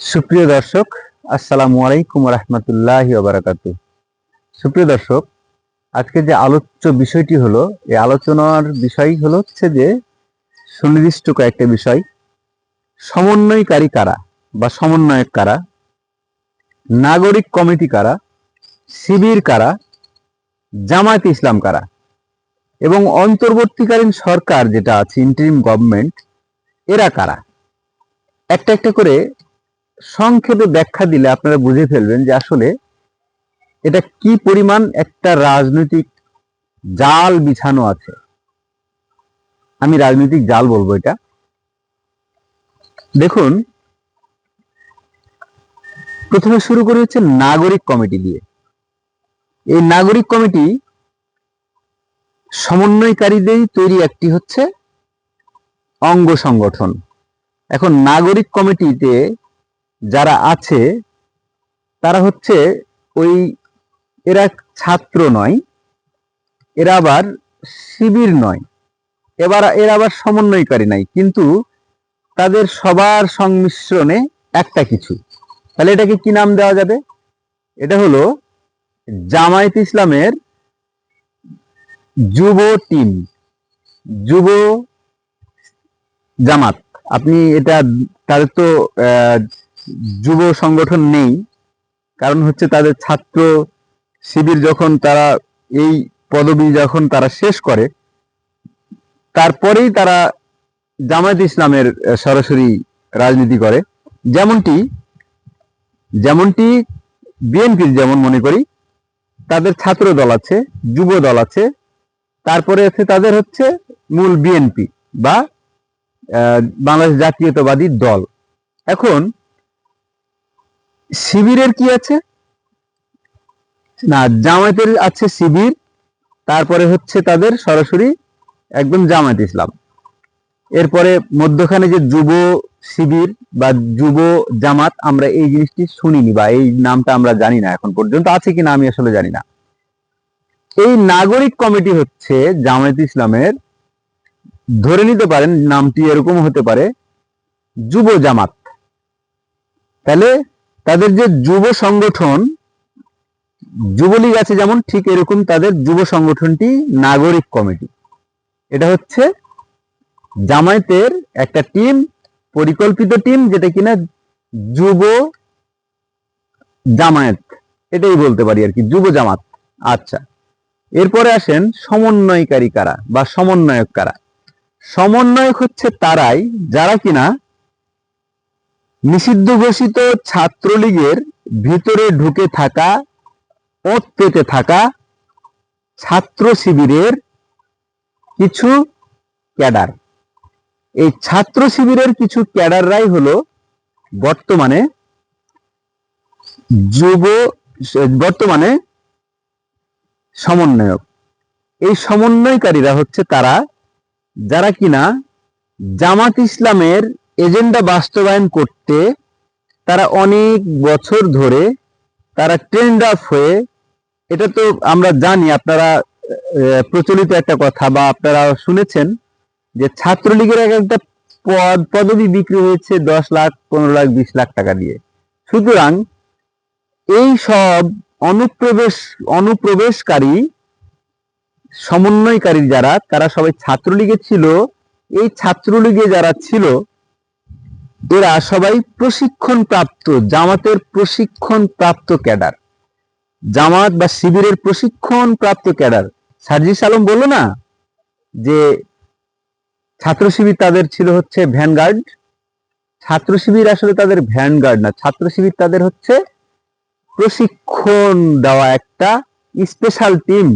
সুপ্রিয় দর্শক, আসসালামু আলাইকুম রহমতুল্লাহ বারাকাত সুপ্রিয় দর্শক, আজকে যে আলোচ্য বিষয়টি হলো এই আলোচনার বিষয় হলো হচ্ছে যে সুনির্দিষ্ট কয়েকটা বিষয়। সমন্বয়কারী কারা বা সমন্বয়ক কারা, নাগরিক কমিটি কারা, শিবির কারা, জামায়াত ইসলাম কারা এবং অন্তর্বর্তীকালীন সরকার যেটা আছে ইন্টারিম গভর্নমেন্ট এরা কারা? একটা একটা করে সংক্ষেপে ব্যাখ্যা দিলে আপনারা বুঝে ফেলবেন যে আসলে এটা কি পরিমাণ একটা রাজনৈতিক জাল বিছানো আছে। আমি রাজনৈতিক জাল বলব এটা। দেখুন, প্রথমে শুরু করি হচ্ছে নাগরিক কমিটি দিয়ে। এই নাগরিক কমিটি সমন্বয়কারীদেরই তৈরি একটি হচ্ছে অঙ্গ সংগঠন। এখন নাগরিক কমিটিতে যারা আছে, তারা হচ্ছে ওই, এরা ছাত্র নয়, এরা আবার শিবির নয়। এবার, এরা আবার সমন্বয়কারী নাই, কিন্তু তাদের সবার সংমিশ্রণে একটা কিছু। তাহলে এটাকে কি নাম দেওয়া যাবে? এটা হলো জামায়াত ইসলামের যুব টিম, যুব জামাত। আপনি এটা, তাদের তো যুব সংগঠন নেই। কারণ হচ্ছে তাদের ছাত্র শিবির যখন তারা এই পদবি যখন তারা শেষ করে, তারপরেই তারা জামায়াত ইসলামের সরাসরি রাজনীতি করে। যেমনটি যেমনটি বিএনপির যেমন মনে করি, তাদের ছাত্র দল আছে, যুব দল আছে, তারপরে আছে তাদের হচ্ছে মূল বিএনপি বা বাংলাদেশ জাতীয়তাবাদী দল। এখন শিবিরের কি আছে? না, জামায়াতের আছে শিবির, তারপরে হচ্ছে তাদের সরাসরি একদম জামায়াত ইসলাম। এরপরে মধ্যখানে যে যুব শিবির বা যুব জামাত, আমরা এই জিনিসটি শুনিনি বা এই নামটা আমরা জানি না এখন পর্যন্ত। আছে কিনা আমি আসলে জানি না। এই নাগরিক কমিটি হচ্ছে জামায়াত ইসলামের, ধরে নিতে পারেন নামটি এরকম হতে পারে, যুব জামাত। তাহলে তাদের যে যুব সংগঠন, যুবলীগ আছে যেমন, ঠিক এরকম তাদের যুব সংগঠনটি নাগরিক কমিটি। এটা হচ্ছে জামায়াতের একটা টিম, পরিকল্পিত টিম, যেটা কিনা যুব জামায়াত। এটাই বলতে পারি আর কি, যুব জামাত। আচ্ছা এরপরে আসেন সমন্বয়কারী কারা বা সমন্বয়ক কারা? সমন্বয়ক হচ্ছে তারাই, যারা কিনা নিষিদ্ধ ঘোষিত ছাত্রলীগের ভিতরে ঢুকে থাকা ওত পেতে থাকা ছাত্র শিবিরের কিছু ক্যাডার। এই ছাত্র শিবিরের কিছু ক্যাডাররাই হলো বর্তমানে যুব, বর্তমানে সমন্বয়ক। এই সমন্বয়কারীরা হচ্ছে তারা, যারা কিনা জামাত ইসলামের এজেন্ডা বাস্তবায়ন করতে তারা অনেক বছর ধরে তারা ট্রেন্ড আপ হয়ে, এটা তো আমরা জানি, আপনারা প্রচলিত একটা কথা বা আপনারা শুনেছেন যে ছাত্রলীগের এক একটা পদ, পদবি বিক্রি হয়েছে দশ লাখ, পনেরো লাখ, বিশ লাখ টাকা দিয়ে। সুতরাং এই সব অনুপ্রবেশ, অনুপ্রবেশকারী, সমন্বয়কারী যারা, তারা সবাই ছাত্রলীগে ছিল। এই ছাত্রলীগে যারা ছিল এরা সবাই প্রশিক্ষণ প্রাপ্ত জামাতের প্রশিক্ষণ প্রাপ্ত ক্যাডার। জামাত বা শিবিরের প্রশিক্ষণ প্রাপ্ত ক্যাডার। সার্জিস আলম বলল না যে ছাত্র শিবির তাদের ছিল হচ্ছে ভ্যানগার্ড? ছাত্র শিবির আসলে তাদের ভ্যানগার্ড না ছাত্র শিবির তাদের হচ্ছে প্রশিক্ষণ দেওয়া একটা স্পেশাল টিম।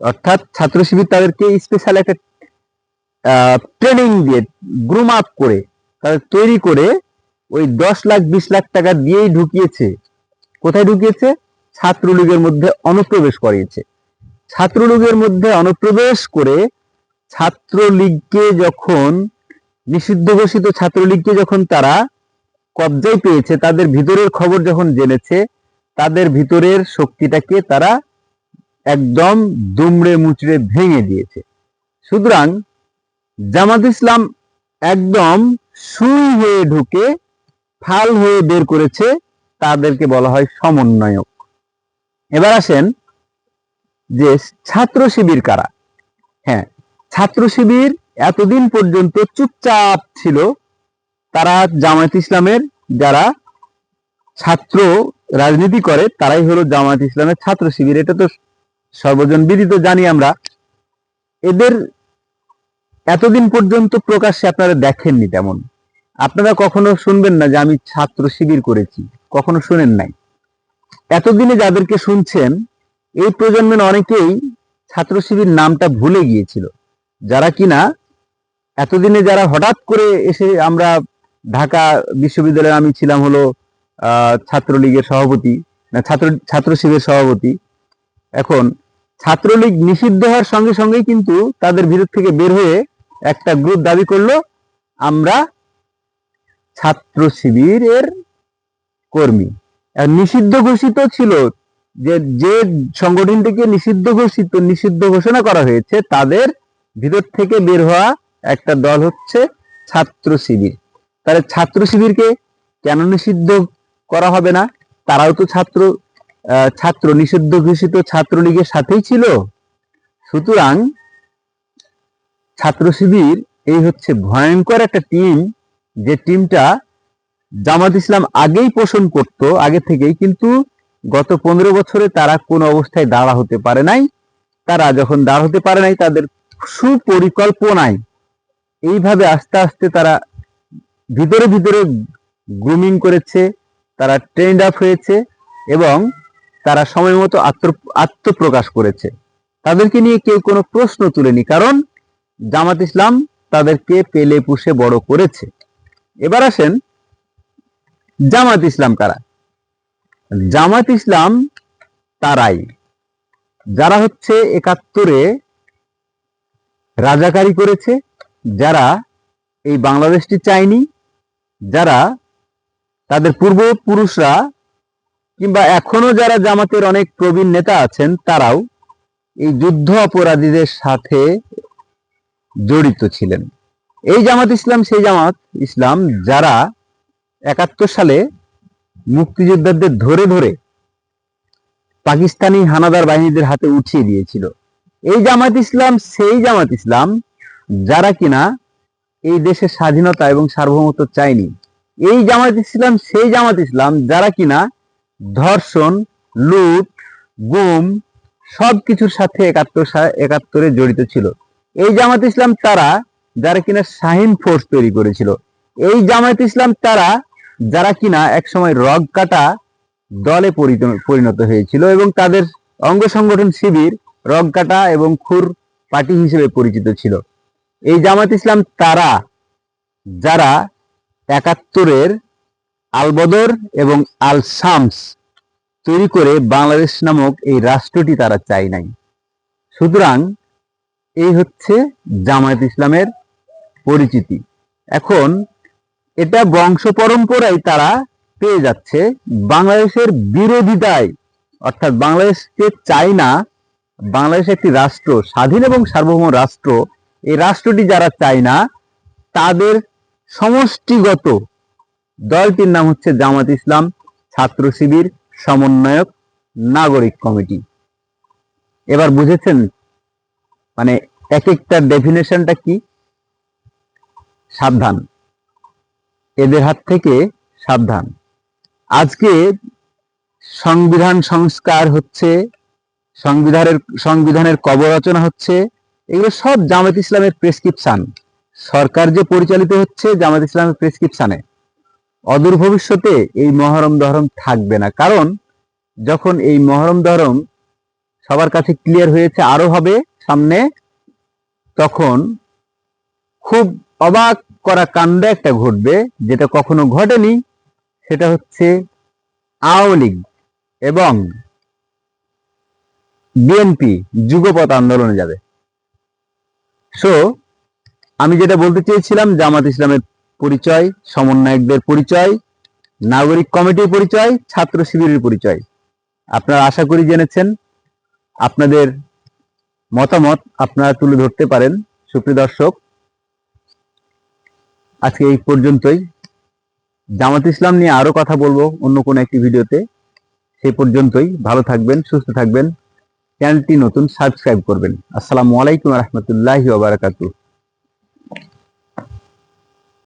অর্থাৎ ছাত্র শিবির তাদেরকে স্পেশাল একটা ট্রেনিং দিয়ে, গ্রুম আপ করে তাদের তৈরি করে ওই দশ লাখ, বিশ লাখ টাকা দিয়েই ঢুকিয়েছে। কোথায় ঢুকিয়েছে? ছাত্রলীগের মধ্যে অনুপ্রবেশ করিয়েছে। ছাত্রলীগের মধ্যে অনুপ্রবেশ করে ছাত্রলীগকে যখন, নিষিদ্ধ ঘোষিত ছাত্রলীগকে যখন তারা কবজায় পেয়েছে, তাদের ভিতরের খবর যখন জেনেছে, তাদের ভিতরের শক্তিটাকে তারা একদম দুমড়ে মুচড়ে ভেঙে দিয়েছে। সুতরাং জামাত ইসলাম একদম সুই হয়ে ঢুকে ফাল হয়ে বের করেছে তাদেরকে বলা হয় সমন্বয়ক। এবার আসেন যে ছাত্র শিবির কারা? হ্যাঁ ছাত্র শিবির এতদিন পর্যন্ত চুপচাপ ছিল। তারা জামায়াত ইসলামের যারা ছাত্র রাজনীতি করে, তারাই হলো জামায়াত ইসলামের ছাত্র শিবির। এটা তো সর্বজন বিদিত জানি আমরা। এদের এতদিন পর্যন্ত প্রকাশ্যে আপনারা দেখেননি তেমন। আপনারা কখনো শুনবেন না যে আমি ছাত্র শিবির করেছি। কখনো শুনেন নাই। এতদিনে যাদেরকে শুনছেন, এই প্রজন্মের অনেকেই ছাত্র শিবির নামটা ভুলে গিয়েছিল। যারা কিনা এতদিনে যারা হঠাৎ করে এসে আমরা ঢাকা বিশ্ববিদ্যালয়ে আমি ছিলাম হলো ছাত্রলীগের সভাপতি, না, ছাত্র ছাত্র শিবিরের সভাপতি। এখন ছাত্রলীগ নিষিদ্ধ হওয়ার সঙ্গে সঙ্গেই কিন্তু তাদের ভিতর থেকে বের হয়ে একটা গ্রুপ দাবি করল, আমরা ছাত্র শিবিরের কর্মী। নিষিদ্ধ ঘোষিত ছিল যে যে সংগঠনটিকে নিষিদ্ধ ঘোষিত, নিষিদ্ধ ঘোষণা করা হয়েছে, তাদের ভিতর থেকে বের হওয়া একটা দল হচ্ছে ছাত্র শিবির। তাহলে ছাত্র শিবিরকে কেন নিষিদ্ধ করা হবে না? তারাও তো ছাত্র ছাত্র, নিষিদ্ধ ঘোষিত ছাত্রলীগের সাথেই ছিল। সুতরাং ছাত্র শিবির এই হচ্ছে ভয়ঙ্কর একটা টিম যে টিমটা জামাত ইসলাম আগেই পোষণ করত, আগে থেকেই, কিন্তু গত পনেরো বছরে তারা কোন অবস্থায় দাঁড়া হতে পারে নাই। তারা যখন দাঁড় হতে পারে নাই, তাদের সুপরিকল্পনায় এইভাবে আস্তে আস্তে তারা ভিতরে ভিতরে গ্রুমিং করেছে, তারা ট্রেন্ড আপ হয়েছে এবং তারা সময় মতো আত্ম আত্মপ্রকাশ করেছে। তাদেরকে নিয়ে কেউ কোনো প্রশ্ন তুলেনি, কারণ জামাত ইসলাম তাদেরকে পেলে পুষে বড় করেছে। এবার আসেন জামাত ইসলাম কারা? জামাত ইসলাম তারাই, যারা হচ্ছে একাত্তরে রাজাকারি করেছে, যারা এই বাংলাদেশটি চায়নি, যারা তাদের পূর্বপুরুষরা কিংবা এখনও যারা জামাতের অনেক প্রবীণ নেতা আছেন, তারাও এই যুদ্ধ অপরাধীদের সাথে জড়িত ছিলেন। এই জামাত ইসলাম, সেই জামাত ইসলাম যারা একাত্তর সালে মুক্তিযোদ্ধাদের ধরে ধরে পাকিস্তানি হানাদার বাহিনীদের হাতে উঠিয়ে দিয়েছিল। এই জামাত ইসলাম, সেই জামাত ইসলাম যারা কিনা এই দেশের স্বাধীনতা এবং সার্বভৌমত্ব চায়নি, এই জামাত ইসলাম, সেই জামাত ইসলাম যারা কিনা ধর্ষণ, লুট, গুম সব কিছুর সাথে একাত্তর একাত্তরে জড়িত ছিল। এই জামাত ইসলাম তারা, যারা কিনা শাহিন ফোর্স তৈরি করেছিল। এই জামাত ইসলাম তারা, যারা কিনা একসময় রগ কাটা দলে পরিণত হয়েছিল এবং তাদের অঙ্গ সংগঠন শিবির রগ কাটা এবং খুর পার্টি হিসেবে পরিচিত ছিল। এই জামাত ইসলাম তারা, যারা একাত্তরের আলবদর এবং আল শামস তৈরি করে বাংলাদেশ নামক এই রাষ্ট্রটি তারা চাই নাই। সুতরাং এই হচ্ছে জামায়াত ইসলামের পরিচিতি। এখন এটা বংশ পরম্পরায় তারা পেয়ে যাচ্ছে বাংলাদেশের বিরোধিতায়। অর্থাৎ বাংলাদেশকে চাই না বাংলাদেশ একটি রাষ্ট্র, স্বাধীন এবং সার্বভৌম রাষ্ট্র। এই রাষ্ট্রটি যারা চায় না, তাদের সমষ্টিগত দলটির নাম হচ্ছে জামাত ইসলাম ছাত্র শিবির সমন্বয়ক নাগরিক কমিটি। এবার বুঝেছেন? মানে এক একটা ডেফিনেশনটা কি? সাবধান। এদের হাত থেকে সাবধান। আজকে সংবিধান সংস্কার হচ্ছে, সংবিধানের সংবিধানের কবর রচনা হচ্ছে, এগুলো সব জামাত ইসলামের প্রেসক্রিপশন সরকার যে পরিচালিত হচ্ছে জামাত ইসলামের প্রেসক্রিপশনে অদূর ভবিষ্যতে এই মহরম দহরম থাকবে না। কারণ, যখন এই মহরম দহরম সবার কাছে ক্লিয়ার হয়েছে, আরও হবে সামনে, তখন খুব অবাক করা কাণ্ড একটা ঘটবে, যেটা কখনো ঘটেনি। সেটা হচ্ছে আওয়ামী লীগ এবং বিএনপি যুগপথ আন্দোলনে যাবে। সো আমি যেটা বলতে চেয়েছিলাম, জামাত ইসলামের পরিচয়, সমন্বয়কদের পরিচয়, নাগরিক কমিটির পরিচয়, ছাত্র শিবিরের পরিচয়। আপনারা আশা করি জেনেছেন, আপনাদের মতামত আপনারা তুলে ধরতে পারেন। সুপ্রিয় দর্শক, আজকে এই পর্যন্তই। জামাত ইসলাম নিয়ে আরও কথা বলব অন্য কোনো একটি ভিডিওতে। সেই পর্যন্তই, ভালো থাকবেন, সুস্থ থাকবেন। চ্যানেলটি নতুন, সাবস্ক্রাইব করবেন। আসসালামু আলাইকুম রহমতুল্লাহি ওবারাকাতুহ